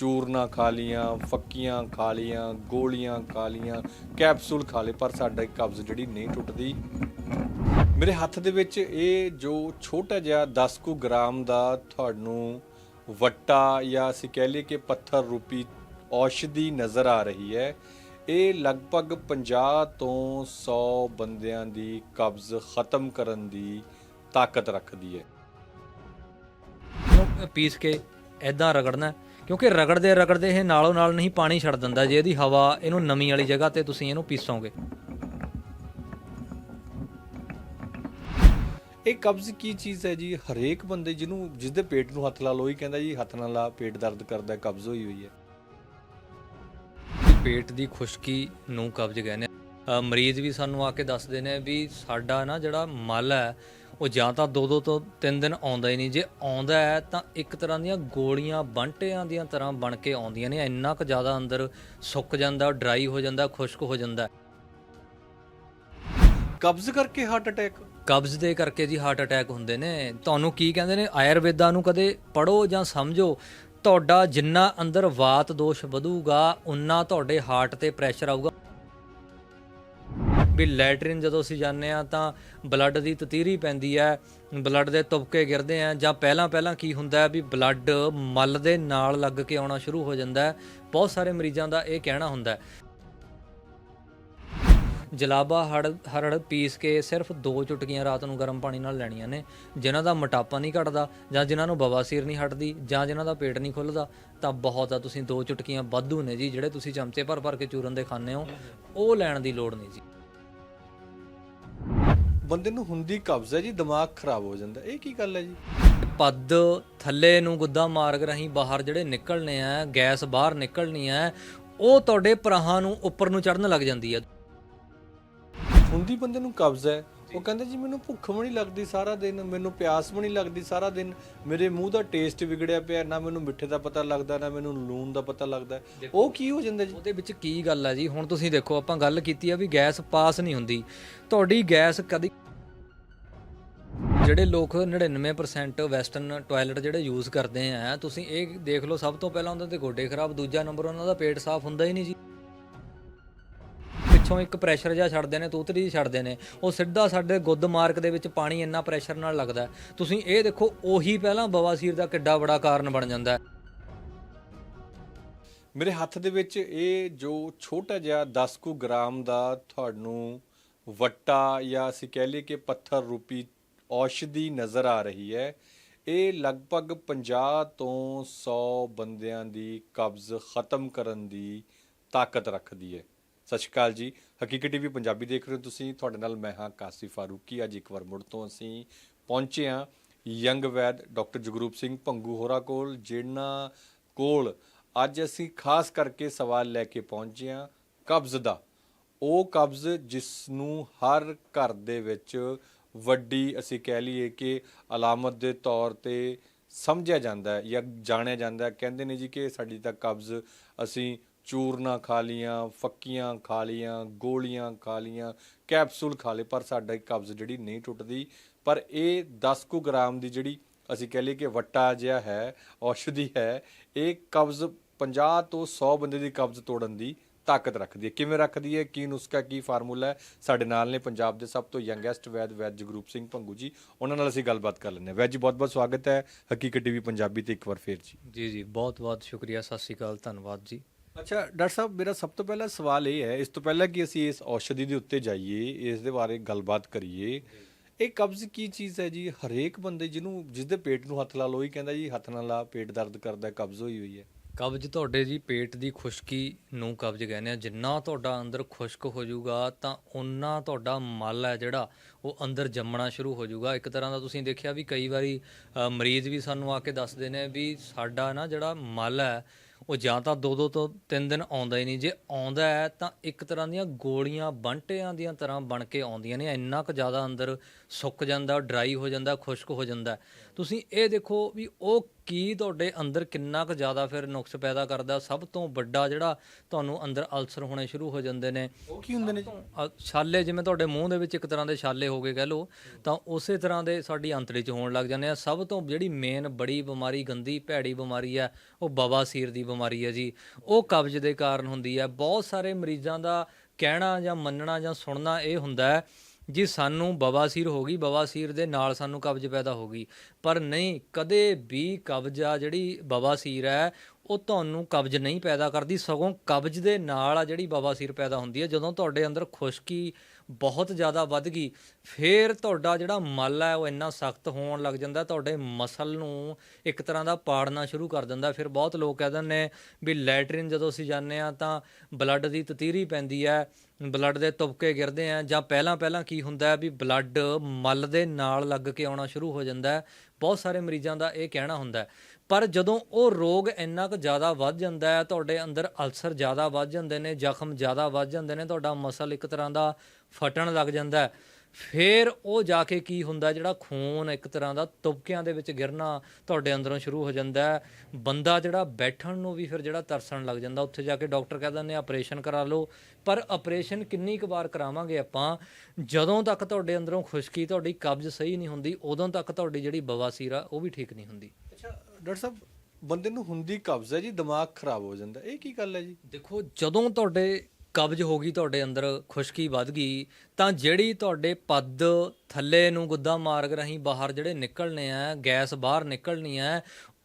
ਚੂਰਨਾ ਖਾ ਲੀਆਂ, ਫੱਕੀਆਂ ਖਾ ਲੀਆਂ, ਗੋਲੀਆਂ ਖਾ ਲੀਆਂ, ਕੈਪਸੂਲ ਖਾ ਲਏ, ਪਰ ਸਾਡਾ ਕਬਜ਼ ਜਿਹੜੀ ਨਹੀਂ ਟੁੱਟਦੀ। ਮੇਰੇ ਹੱਥ ਦੇ ਵਿੱਚ ਇਹ ਜੋ ਛੋਟਾ ਜਿਹਾ 10 ਕੁ ਗ੍ਰਾਮ ਦਾ ਤੁਹਾਨੂੰ ਵੱਟਾ ਜਾਂ ਅਸੀਂ ਕਹਿ ਲਈਏ ਕਿ ਪੱਥਰ ਰੂਪੀ ਔਸ਼ਧੀ ਨਜ਼ਰ ਆ ਰਹੀ ਹੈ, ਇਹ ਲਗਭਗ 50 ਤੋਂ 100 ਬੰਦਿਆਂ ਦੀ ਕਬਜ਼ ਖਤਮ ਕਰਨ ਦੀ ਤਾਕਤ ਰੱਖਦੀ ਹੈ। ਪੀਸ ਕੇ ਐਦਾਂ ਰਗੜਨਾ ਕਿਉਂਕਿ ਰਗੜਦੇ ਰਗੜਦੇ ਇਹ ਨਾਲੋਂ ਨਾਲ ਨਹੀਂ ਪਾਣੀ ਛੱਡ ਦਿੰਦਾ। ਜੇ ਇਹਦੀ ਹਵਾ ਇਹਨੂੰ ਨਮੀ ਵਾਲੀ ਜਗ੍ਹਾ ਤੇ ਤੁਸੀਂ ਇਹਨੂੰ ਪੀਸੋਗੇ। ਇਹ ਕਬਜ਼ ਕੀ ਚੀਜ਼ ਹੈ ਜੀ? ਹਰੇਕ ਬੰਦੇ ਜਿਹਨੂੰ ਜਿਸ ਦੇ ਪੇਟ ਨੂੰ ਹੱਥ ਲਾ ਲੋ ਹੀ ਕਹਿੰਦਾ ਜੀ ਹੱਥ ਨਾਲ ਲਾ ਪੇਟ ਦਰਦ ਕਰਦਾ ਕਬਜ਼ ਹੋਈ ਹੋਈ ਹੈ। ਪੇਟ ਦੀ ਖੁਸ਼ਕੀ ਨੂੰ ਕਬਜ਼ ਕਹਿੰਦੇ ਆ। ਮਰੀਜ਼ ਵੀ ਸਾਨੂੰ ਆ ਕੇ ਦੱਸਦੇ ਨੇ ਵੀ ਸਾਡਾ ਨਾ ਜਿਹੜਾ ਮਲ ਹੈ ਉਹ ਜਾਂ ਤਾਂ ਦੋ ਦੋ ਤੋਂ ਤਿੰਨ ਦਿਨ ਆਉਂਦਾ ਹੀ ਨਹੀਂ। ਜੇ ਆਉਂਦਾ ਹੈ ਤਾਂ ਇੱਕ ਤਰ੍ਹਾਂ ਦੀਆਂ ਗੋਲੀਆਂ ਬੰਟਿਆਂ ਦੀਆਂ ਤਰ੍ਹਾਂ ਬਣ ਕੇ ਆਉਂਦੀਆਂ ਨੇ। ਇੰਨਾ ਕੁ ਜ਼ਿਆਦਾ ਅੰਦਰ ਸੁੱਕ ਜਾਂਦਾ ਡਰਾਈ ਹੋ ਜਾਂਦਾ ਖੁਸ਼ਕ ਹੋ ਜਾਂਦਾ। ਕਬਜ਼ ਕਰਕੇ ਹਾਰਟ ਅਟੈਕ ਕਬਜ਼ ਦੇ ਕਰਕੇ ਜੀ ਹਾਰਟ ਅਟੈਕ ਹੁੰਦੇ ਨੇ। ਤੁਹਾਨੂੰ ਕੀ ਕਹਿੰਦੇ ਨੇ? ਆਯੁਰਵੇਦਾ ਨੂੰ ਕਦੇ ਪੜੋ ਜਾਂ ਸਮਝੋ ਤੁਹਾਡਾ ਜਿੰਨਾ ਅੰਦਰ ਵਾਤ ਦੋਸ਼ ਵਧੂਗਾ ਉਨਾ ਤੁਹਾਡੇ ਹਾਰਟ ਤੇ ਪ੍ਰੈਸ਼ਰ ਆਊਗਾ। ਵੀ ਲੈਟਰਿਨ ਜਦੋਂ ਅਸੀਂ ਜਾਂਦੇ ਆ ਤਾਂ ਬਲੱਡ ਦੀ ਤਤੀਰੀ ਪੈਂਦੀ ਹੈ, ਬਲੱਡ ਦੇ ਤੁਪਕੇ ਗਿਰਦੇ ਆ ਜਾਂ ਪਹਿਲਾਂ ਪਹਿਲਾਂ ਕੀ ਹੁੰਦਾ ਵੀ ਬਲੱਡ ਮਲ ਦੇ ਨਾਲ ਲੱਗ ਕੇ ਆਉਣਾ ਸ਼ੁਰੂ ਹੋ ਜਾਂਦਾ ਹੈ। ਬਹੁਤ ਸਾਰੇ ਮਰੀਜ਼ਾਂ ਦਾ ਇਹ ਕਹਿਣਾ ਹੁੰਦਾ ਹੈ। ਜਲਾਬਾ ਹੜ ਹਰੜ ਪੀਸ ਕੇ ਸਿਰਫ ਦੋ ਚੁਟਕੀਆਂ ਰਾਤ ਨੂੰ ਗਰਮ ਪਾਣੀ ਨਾਲ ਲੈਣੀਆਂ ਨੇ, ਜਿਨ੍ਹਾਂ ਦਾ ਮੋਟਾਪਾ ਨਹੀਂ ਘਟਦਾ ਜਾਂ ਜਿਨ੍ਹਾਂ ਨੂੰ ਬਵਾਸੀਰ ਨਹੀਂ ਹਟਦੀ ਜਾਂ ਜਿਨ੍ਹਾਂ ਦਾ ਪੇਟ ਨਹੀਂ ਖੁੱਲਦਾ, ਤਾਂ ਬਹੁਤ ਆ ਤੁਸੀਂ ਦੋ ਚੁਟਕੀਆਂ ਵਾਧੂ ਨੇ ਜੀ, ਜਿਹੜੇ ਤੁਸੀਂ ਚਮਚੇ ਭਰ ਭਰ ਕੇ ਚੂਰਨ ਦੇ ਖਾਂਦੇ ਹੋ, ਉਹ ਲੈਣ ਦੀ ਲੋੜ ਨਹੀਂ ਜੀ। ਬੰਦੇ ਨੂੰ ਹੁੰਦੀ ਕਬਜ਼ ਹੈ ਜੀ ਦਿਮਾਗ ਖਰਾਬ ਹੋ ਜਾਂਦਾ। ਇਹ ਕੀ ਗੱਲ ਹੈ ਜੀ? ਪੱਦ ਥੱਲੇ ਨੂੰ ਗੁੱਦਾ ਮਾਰਗ ਰਾਹੀਂ ਬਾਹਰ ਜਿਹੜੇ ਨਿਕਲਣੇ ਆ ਗੈਸ ਬਾਹਰ ਨਿਕਲਣੀ ਆ ਉਹ ਤੁਹਾਡੇ ਪ੍ਰਾਹਾਂ ਨੂੰ ਉੱਪਰ ਨੂੰ ਚੜਨ ਲੱਗ ਜਾਂਦੀ ਹੈ ਹੁੰਦੀ ਬੰਦੇ ਨੂੰ ਕਬਜ਼ ਹੈ। ਉਹ ਕਹਿੰਦਾ ਜੀ ਮੈਨੂੰ ਭੁੱਖ ਵੀ ਨਹੀਂ ਲੱਗਦੀ ਸਾਰਾ ਦਿਨ ਮੈਨੂੰ ਪਿਆਸ ਵੀ ਨਹੀਂ ਲੱਗਦੀ ਸਾਰਾ ਦਿਨ। ਮੇਰੇ ਮੂੰਹ ਦਾ ਟੇਸਟ ਵਿਗੜਿਆ ਪਿਆ ਨਾ ਮੈਨੂੰ ਮਿੱਠੇ ਦਾ ਪਤਾ ਲੱਗਦਾ ਨਾ ਮੈਨੂੰ ਲੂਣ ਦਾ ਪਤਾ ਲੱਗਦਾ। ਉਹ ਕੀ ਹੋ ਜਾਂਦਾ ਜੀ? ਉਹਦੇ ਵਿੱਚ ਕੀ ਗੱਲ ਆ ਜੀ? ਹੁਣ ਤੁਸੀਂ ਦੇਖੋ ਆਪਾਂ ਗੱਲ ਕੀਤੀ ਆ ਵੀ ਗੈਸ ਪਾਸ ਨਹੀਂ ਹੁੰਦੀ। ਤੁਹਾਡੀ ਗੈਸ ਕਦੀ ਜਿਹੜੇ ਲੋਕ 99% ਵੈਸਟਰਨ ਟਾਇਲਟ ਜਿਹੜੇ ਯੂਜ਼ ਕਰਦੇ ਆ, ਤੁਸੀਂ ਇਹ ਦੇਖ ਲਓ, ਸਭ ਤੋਂ ਪਹਿਲਾਂ ਉਹਨਾਂ ਦੇ ਗੋਡੇ ਖਰਾਬ, ਦੂਜਾ ਨੰਬਰ ਉਹਨਾਂ ਦਾ ਪੇਟ ਸਾਫ਼ ਹੁੰਦਾ ਹੀ ਨਹੀਂ ਜੀ। ਪਿੱਛੋਂ ਇੱਕ ਪ੍ਰੈਸ਼ਰ ਜਿਹਾ ਛੱਡਦੇ ਨੇ, ਤੂਤਰੀ ਛੱਡਦੇ ਨੇ, ਉਹ ਸਿੱਧਾ ਸਾਡੇ ਗੁੱਦ ਮਾਰਕ ਦੇ ਵਿੱਚ ਪਾਣੀ ਇੰਨਾ ਪ੍ਰੈਸ਼ਰ ਨਾਲ ਲੱਗਦਾ ਤੁਸੀਂ ਇਹ ਦੇਖੋ, ਉਹੀ ਪਹਿਲਾਂ ਬਵਾਸੀਰ ਦਾ ਕਿੱਡਾ ਬੜਾ ਕਾਰਨ ਬਣ ਜਾਂਦਾ ਹੈ। ਮੇਰੇ ਹੱਥ ਦੇ ਵਿੱਚ ਇਹ ਜੋ ਛੋਟਾ ਜਿਹਾ 10 ਕੁ ਗ੍ਰਾਮ ਦਾ ਤੁਹਾਨੂੰ ਵੱਟਾ ਜਾਂ ਅਸੀਂ ਕਹਿ ਲਈਏ ਕਿ ਪੱਥਰ ਰੂਪੀ ਔਸ਼ਧੀ ਨਜ਼ਰ ਆ ਰਹੀ ਹੈ। ਇਹ ਲਗਭਗ 50 ਤੋਂ 100 ਬੰਦਿਆਂ ਦੀ ਕਬਜ਼ ਖਤਮ ਕਰਨ ਦੀ ਤਾਕਤ ਰੱਖਦੀ ਹੈ। ਸਤਿ ਸ਼੍ਰੀ ਅਕਾਲ ਜੀ। ਹਕੀਕਤ ਟੀਵੀ ਪੰਜਾਬੀ ਦੇਖ ਰਹੇ ਹੋ ਤੁਸੀਂ। ਤੁਹਾਡੇ ਨਾਲ ਮੈਂ ਹਾਂ ਕਾਸੀ ਫਾਰੂਕੀ। ਅੱਜ ਇੱਕ ਵਾਰ ਮੁੜ ਤੋਂ ਅਸੀਂ ਪਹੁੰਚੇ ਹਾਂ ਯੰਗ ਵੈਦ ਡਾਕਟਰ ਜਗਰੂਪ ਸਿੰਘ ਭੰਗੂ ਹੋਰਾ ਕੋਲ ਜਿਹਨਾਂ ਕੋਲ ਅੱਜ ਅਸੀਂ ਖਾਸ ਕਰਕੇ ਸਵਾਲ ਲੈ ਕੇ ਪਹੁੰਚੇ ਹਾਂ ਕਬਜ਼ ਦਾ। ਉਹ ਕਬਜ਼ ਜਿਸ ਨੂੰ ਹਰ ਘਰ ਦੇ ਵਿੱਚ ਵੱਡੀ ਅਸੀਂ ਕਹਿ ਲਈਏ ਕਿ ਅਲਾਮਤ ਦੇ ਤੌਰ ਤੇ ਸਮਝਿਆ ਜਾਂਦਾ ਹੈ ਜਾਂ ਜਾਣਿਆ ਜਾਂਦਾ ਹੈ। ਕਹਿੰਦੇ ਨੇ ਜੀ ਕਿ ਸਾਡੀ ਤਾਂ ਕਬਜ਼ ਅਸੀਂ ਚੂਰਨਾ ਖਾ ਲੀਆਂ ਫੱਕੀਆਂ ਖਾ ਲੀਆਂ ਗੋਲੀਆਂ ਖਾ ਲੀਆਂ ਕੈਪਸੂਲ ਖਾ ਲਏ, ਪਰ ਸਾਡਾ ਕਬਜ਼ ਜਿਹੜੀ ਨਹੀਂ ਟੁੱਟਦੀ। ਪਰ ਇਹ 10 ਕੁ ਗ੍ਰਾਮ ਦੀ ਜਿਹੜੀ ਅਸੀਂ ਕਹਿ ਲਈਏ ਕਿ ਵੱਟਾ ਜਿਹਾ ਹੈ, ਔਸ਼ਧੀ ਹੈ, ਇਹ ਕਬਜ਼ 50 ਤੋਂ 100 ਬੰਦੇ ਦੀ ਕਬਜ਼ ਤੋੜਨ ਦੀ ਤਾਕਤ ਰੱਖਦੀ ਹੈ। ਕਿਵੇਂ ਰੱਖਦੀ ਹੈ? ਕੀ ਨੁਸਖਾ ਕੀ ਫਾਰਮੂਲਾ ਹੈ? ਸਾਡੇ ਨਾਲ ਨੇ ਪੰਜਾਬ ਦੇ ਸਭ ਤੋਂ ਯੰਗੈਸਟ ਵੈਦ ਵੈਦ ਜਗਰੂਪ ਸਿੰਘ ਭੰਗੂ ਜੀ। ਉਹਨਾਂ ਨਾਲ ਅਸੀਂ ਗੱਲਬਾਤ ਕਰ ਲੈਂਦੇ ਹਾਂ। ਵੈਦ ਜੀ ਬਹੁਤ ਬਹੁਤ ਸਵਾਗਤ ਹੈ। ਹਕੀਕਤ ਟੀਵੀ ਪੰਜਾਬੀ ਤੇ ਇੱਕ ਵਾਰ ਫੇਰ ਜੀ। ਜੀ ਜੀ ਬਹੁਤ ਬਹੁਤ ਸ਼ੁਕਰੀਆ। ਸਤਿ ਸ਼੍ਰੀ ਅਕਾਲ ਧੰਨਵਾਦ ਜੀ। ਅੱਛਾ ਡਾਕਟਰ ਸਾਹਿਬ ਮੇਰਾ ਸਭ ਤੋਂ ਪਹਿਲਾ ਸਵਾਲ ਇਹ ਹੈ ਇਸ ਤੋਂ ਪਹਿਲਾਂ ਕਿ ਅਸੀਂ ਇਸ ਔਸ਼ਧੀ ਦੇ ਉੱਤੇ ਜਾਈਏ ਇਸ ਦੇ ਬਾਰੇ ਗੱਲਬਾਤ ਕਰੀਏ ਇਹ ਕਬਜ਼ ਕੀ ਚੀਜ਼ ਹੈ ਜੀ? ਹਰੇਕ ਬੰਦੇ ਜਿਹਨੂੰ ਜਿਸ ਦੇ ਪੇਟ ਨੂੰ ਹੱਥ ਲਾ ਲੋ ਹੀ ਕਹਿੰਦਾ ਜੀ ਹੱਥ ਨਾਲ ਲਾ ਪੇਟ ਦਰਦ ਕਰਦਾ ਕਬਜ਼ ਹੋਈ ਹੋਈ ਹੈ। ਕਬਜ਼ ਤੁਹਾਡੇ ਜੀ ਪੇਟ ਦੀ ਖੁਸ਼ਕੀ ਨੂੰ ਕਬਜ਼ ਕਹਿੰਦੇ ਆ। ਜਿੰਨਾ ਤੁਹਾਡਾ ਅੰਦਰ ਖੁਸ਼ਕ ਹੋ ਜਾਊਗਾ ਤਾਂ ਉਨਾ ਤੁਹਾਡਾ ਮਲ ਹੈ ਜਿਹੜਾ ਉਹ ਅੰਦਰ ਜੰਮਣਾ ਸ਼ੁਰੂ ਹੋ ਜਾਊਗਾ। ਇੱਕ ਤਰ੍ਹਾਂ ਦਾ ਤੁਸੀਂ ਦੇਖਿਆ ਵੀ ਕਈ ਵਾਰੀ ਅ, ਮਰੀਜ਼ ਵੀ ਸਾਨੂੰ ਆ ਕੇ ਦੱਸਦੇ ਨੇ ਵੀ ਸਾਡਾ ਨਾ ਜਿਹੜਾ ਮਲ ਹੈ ਉਹ ਜਾਂ ਤਾਂ ਦੋ ਦੋ ਤੋਂ ਤਿੰਨ ਦਿਨ ਆਉਂਦਾ ਹੀ ਨਹੀਂ। ਜੇ ਆਉਂਦਾ ਹੈ ਤਾਂ ਇੱਕ ਤਰ੍ਹਾਂ ਦੀਆਂ ਗੋਲੀਆਂ ਬੰਟਿਆਂ ਦੀਆਂ ਤਰ੍ਹਾਂ ਬਣ ਕੇ ਆਉਂਦੀਆਂ ਨੇ। ਇੰਨਾ ਕੁ ਜ਼ਿਆਦਾ ਅੰਦਰ ਸੁੱਕ ਜਾਂਦਾ ਡਰਾਈ ਹੋ ਜਾਂਦਾ ਖੁਸ਼ਕ ਹੋ ਜਾਂਦਾ। ਤੁਸੀਂ ਇਹ ਦੇਖੋ ਵੀ ਉਹ ਕੀ ਤੁਹਾਡੇ ਅੰਦਰ ਕਿੰਨਾ ਕੁ ਜ਼ਿਆਦਾ ਫਿਰ ਨੁਕਸ ਪੈਦਾ ਕਰਦਾ। ਸਭ ਤੋਂ ਵੱਡਾ ਜਿਹੜਾ ਤੁਹਾਨੂੰ ਅੰਦਰ ਅਲਸਰ ਹੋਣੇ ਸ਼ੁਰੂ ਹੋ ਜਾਂਦੇ ਨੇ। ਉਹ ਕੀ ਹੁੰਦੇ ਨੇ ਜੀ? ਅ, ਛਾਲੇ ਜਿਵੇਂ ਤੁਹਾਡੇ ਮੂੰਹ ਦੇ ਵਿੱਚ ਇੱਕ ਤਰ੍ਹਾਂ ਦੇ ਛਾਲੇ ਹੋ ਗਏ ਕਹਿ ਲਓ, ਤਾਂ ਉਸੇ ਤਰ੍ਹਾਂ ਦੇ ਸਾਡੀ ਅੰਤੜੀ 'ਚ ਹੋਣ ਲੱਗ ਜਾਂਦੇ ਆ। ਸਭ ਤੋਂ ਜਿਹੜੀ ਮੇਨ ਬੜੀ ਬਿਮਾਰੀ, ਗੰਦੀ ਭੈੜੀ ਬਿਮਾਰੀ ਹੈ ਉਹ ਬਵਾਸੀਰ ਦੀ ਬਿਮਾਰੀ ਹੈ ਜੀ। ਉਹ ਕਬਜ਼ ਦੇ ਕਾਰਨ ਹੁੰਦੀ ਹੈ ਬਹੁਤ ਸਾਰੇ ਮਰੀਜ਼ਾਂ ਦਾ ਕਹਿਣਾ ਜਾਂ ਮੰਨਣਾ ਜਾਂ ਸੁਣਨਾ ਇਹ ਹੁੰਦਾ ਹੈ ਜੀ, ਸਾਨੂੰ ਬਵਾਸੀਰ ਹੋ ਗਈ ਬਵਾਸੀਰ ਦੇ ਨਾਲ ਸਾਨੂੰ ਕਬਜ਼ ਪੈਦਾ ਹੋ ਗਈ। ਪਰ ਨਹੀਂ, ਕਦੇ ਵੀ ਕਬਜ਼ ਆ ਜਿਹੜੀ ਬਵਾਸੀਰ ਹੈ, ਉਹ ਤੁਹਾਨੂੰ ਕਬਜ਼ ਨਹੀਂ ਪੈਦਾ ਕਰਦੀ। ਸਗੋਂ ਕਬਜ਼ ਦੇ ਨਾਲ ਆ ਜਿਹੜੀ ਬਵਾਸੀਰ ਪੈਦਾ ਹੁੰਦੀ ਹੈ ਜਦੋਂ ਤੁਹਾਡੇ ਅੰਦਰ ਖੁਸ਼ਕੀ ਬਹੁਤ ਜ਼ਿਆਦਾ ਵੱਧ ਗਈ। ਫਿਰ ਤੁਹਾਡਾ ਜਿਹੜਾ ਮਲ ਹੈ ਉਹ ਇੰਨਾ ਸਖਤ ਹੋਣ ਲੱਗ ਜਾਂਦਾ, ਤੁਹਾਡੇ ਮਸਲ ਨੂੰ ਇੱਕ ਤਰ੍ਹਾਂ ਦਾ ਪਾੜਨਾ ਸ਼ੁਰੂ ਕਰ ਦਿੰਦਾ। ਫਿਰ ਬਹੁਤ ਲੋਕ ਕਹਿ ਦਿੰਦੇ ਵੀ ਲੈਟਰਿਨ ਜਦੋਂ ਅਸੀਂ ਜਾਂਦੇ ਆ ਤਾਂ ਬਲੱਡ ਦੀ ਤਤੀਰੀ ਪੈਂਦੀ ਹੈ, ਬਲੱਡ ਦੇ ਤੁਪਕੇ ਗਿਰਦੇ ਆ ਜਾਂ ਪਹਿਲਾਂ ਪਹਿਲਾਂ ਕੀ ਹੁੰਦਾ ਵੀ ਬਲੱਡ ਮਲ ਦੇ ਨਾਲ ਲੱਗ ਕੇ ਆਉਣਾ ਸ਼ੁਰੂ ਹੋ ਜਾਂਦਾ ਬਹੁਤ ਸਾਰੇ ਮਰੀਜ਼ਾਂ ਦਾ ਇਹ ਕਹਿਣਾ ਹੁੰਦਾ ਪਰ ਜਦੋਂ ਉਹ ਰੋਗ ਇੰਨਾ ਕੁ ਜ਼ਿਆਦਾ ਵੱਧ ਜਾਂਦਾ ਹੈ, ਤੁਹਾਡੇ ਅੰਦਰ ਅਲਸਰ ਜ਼ਿਆਦਾ ਵੱਧ ਜਾਂਦੇ ਨੇ, ਜ਼ਖਮ ਜ਼ਿਆਦਾ ਵੱਧ ਜਾਂਦੇ ਨੇ, ਤੁਹਾਡਾ ਮਸਲ ਇੱਕ ਤਰ੍ਹਾਂ ਦਾ ਫਟਣ ਲੱਗ ਜਾਂਦਾ ਹੈ। ਫਿਰ ਉਹ ਜਾ ਕੇ ਕੀ ਹੁੰਦਾ ਜਿਹੜਾ ਖੂਨ ਇੱਕ ਤਰ੍ਹਾਂ ਦਾ ਤੁਪਕਿਆਂ ਦੇ ਵਿੱਚ ਗਿਰਨਾ ਤੁਹਾਡੇ ਅੰਦਰੋਂ ਸ਼ੁਰੂ ਹੋ ਜਾਂਦਾ ਹੈ। ਬੰਦਾ ਜਿਹੜਾ ਬੈਠਣ ਨੂੰ ਵੀ ਫਿਰ ਜਿਹੜਾ ਤਰਸਣ ਲੱਗ ਜਾਂਦਾ, ਉੱਥੇ ਜਾ ਕੇ ਡਾਕਟਰ ਕਹਿ ਦਿੰਦੇ ਆ, ਆਪਰੇਸ਼ਨ ਕਰਾ ਲਓ। ਪਰ ਆਪਰੇਸ਼ਨ ਕਿੰਨੀ ਕੁ ਵਾਰ ਕਰਾਵਾਂਗੇ ਆਪਾਂ, ਜਦੋਂ ਤੱਕ ਤੁਹਾਡੇ ਅੰਦਰੋਂ ਖੁਸ਼ਕੀ ਤੁਹਾਡੀ ਕਬਜ਼ ਸਹੀ ਨਹੀਂ ਹੁੰਦੀ, ਉਦੋਂ ਤੱਕ ਤੁਹਾਡੀ ਜਿਹੜੀ ਬਵਾਸੀਰ ਆ ਉਹ ਵੀ ਠੀਕ ਨਹੀਂ ਹੁੰਦੀ। ਡਾਕਟਰ ਸਾਹਿਬ, ਬੰਦੇ ਨੂੰ ਹੁੰਦੀ ਕਬਜ਼ ਹੈ ਜੀ, ਦਿਮਾਗ ਖਰਾਬ ਹੋ ਜਾਂਦਾ। ਇਹ ਕੀ ਗੱਲ ਹੈ ਜੀ? ਦੇਖੋ, ਜਦੋਂ ਤੁਹਾਡੇ ਕਬਜ਼ ਹੋ ਗਈ, ਤੁਹਾਡੇ ਅੰਦਰ ਖੁਸ਼ਕੀ ਵੱਧ ਗਈ, ਤਾਂ ਜਿਹੜੀ ਤੁਹਾਡੇ ਪੱਦ ਥੱਲੇ ਨੂੰ ਗੁੱਦਾ ਮਾਰਗ ਰਾਹੀਂ ਬਾਹਰ ਜਿਹੜੇ ਨਿਕਲਣੇ ਆ, ਗੈਸ ਬਾਹਰ ਨਿਕਲਣੀ ਆ,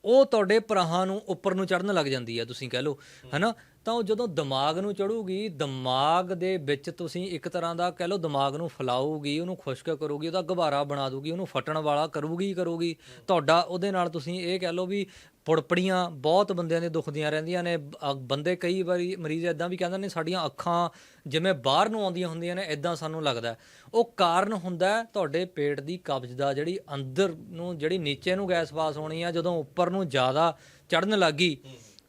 ਉਹ ਤੁਹਾਡੇ ਪ੍ਰਾਹਾਂ ਨੂੰ ਉੱਪਰ ਨੂੰ ਚੜਨ ਲੱਗ ਜਾਂਦੀ ਹੈ ਤੁਸੀਂ ਕਹਿ ਲਓ। ਹਨਾ? ਤਾਂ ਉਹ ਜਦੋਂ ਦਿਮਾਗ ਨੂੰ ਚੜੂਗੀ, ਦਿਮਾਗ ਦੇ ਵਿੱਚ ਤੁਸੀਂ ਇੱਕ ਤਰ੍ਹਾਂ ਦਾ ਕਹਿ ਲਓ ਦਿਮਾਗ ਨੂੰ ਫਲਾਊਗੀ, ਉਹਨੂੰ ਖੁਸ਼ਕ ਕਰੂਗੀ, ਉਹਦਾ ਗੁਬਾਰਾ ਬਣਾ ਦੂਗੀ, ਉਹਨੂੰ ਫਟਣ ਵਾਲਾ ਕਰੂਗੀ ਹੀ ਕਰੂਗੀ। ਤੁਹਾਡਾ ਉਹਦੇ ਨਾਲ ਤੁਸੀਂ ਇਹ ਕਹਿ ਲਓ ਵੀ ਪੁੜਪੜੀਆਂ ਬਹੁਤ ਬੰਦਿਆਂ ਦੇ ਦੁਖਦੀਆਂ ਰਹਿੰਦੀਆਂ ਨੇ। ਅ- ਬੰਦੇ ਕਈ ਵਾਰੀ ਮਰੀਜ਼ ਇਦਾਂ ਵੀ ਕਹਿੰਦੇ ਨੇ ਸਾਡੀਆਂ ਅੱਖਾਂ ਜਿਵੇਂ ਬਾਹਰ ਨੂੰ ਆਉਂਦੀਆਂ ਹੁੰਦੀਆਂ ਨੇ ਇਦਾਂ ਸਾਨੂੰ ਲੱਗਦਾ ਉਹ ਕਾਰਨ ਹੁੰਦਾ ਤੁਹਾਡੇ ਪੇਟ ਦੀ ਕਬਜ਼ ਦਾ, ਜਿਹੜੀ ਅੰਦਰ ਨੂੰ, ਜਿਹੜੀ ਨੀਚੇ ਨੂੰ ਗੈਸ ਪਾਸ ਹੋਣੀ ਆ, ਜਦੋਂ ਉੱਪਰ ਨੂੰ ਜ਼ਿਆਦਾ ਚੜਨ ਲੱਗੀ